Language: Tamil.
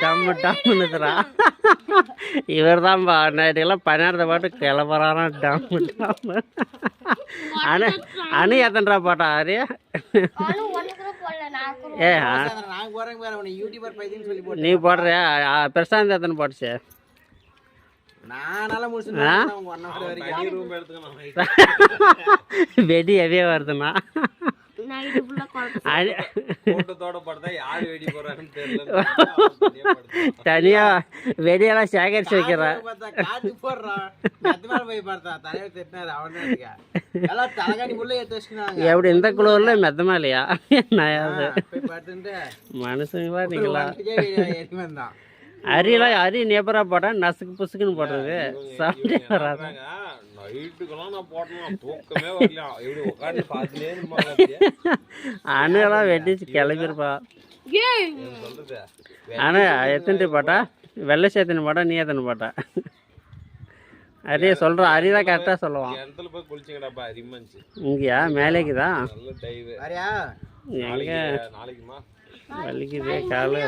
டம்மு டம்முன்னுதுரா இவர் தான்ப்பா நைட்டுக்கெல்லாம் பணியாரத்தை பாட்டு கிளம்புறாராம் டம்மு டம்மு அணு அணு எத்தனை போட்டா ஆரி ஏ நீ போடுறியா? ஆ, பிரசாந்த் எத்தனை போட்டுச்சு? வெடி எவையே வருதுண்ணா. அணி கூட்டத்தோட படுத்தா யாரு வெடி போறாங்கன்னு தெரியல. தனியா வெடியெல்லாம் சேகரிச்சு வைக்கிறேன் காட்டு போடுறான் போய் பார்த்தா தலைவர் திட்டினாரு. அவன் தான் இருக்கா. எல்லாம் தலைகாணி உள்ள எடுத்து வச்சுக்கினாங்க. எப்படி இந்த குளூர்ல மெத்தமா இல்லையா? நான் மனுஷங்களா நீங்களா வந்தான். அரியெல்லாம் அரி நேப்பரா போட்டா நசுக்கு புசுக்குன்னு போடுறது சாப்பிட்டே வராது. அணுலாம் வெட்டிச்சு கிளம்பிருப்பா. சொல்றது அணு எத்தனை போட்டா? வெள்ளை சேத்தனை போட்டா நீ எத்தனை போட்டா? அரிய சொல்கிறோம் அரி தான் கரெக்டாக சொல்லுவான் கிணத்துல போய் குளிச்சிங்கடாப்பா இங்கேயா? மேலேக்குதா? நல்ல டைவ் வரியா? எங்கே? நாளைக்குமா? வலிக்குது காலு.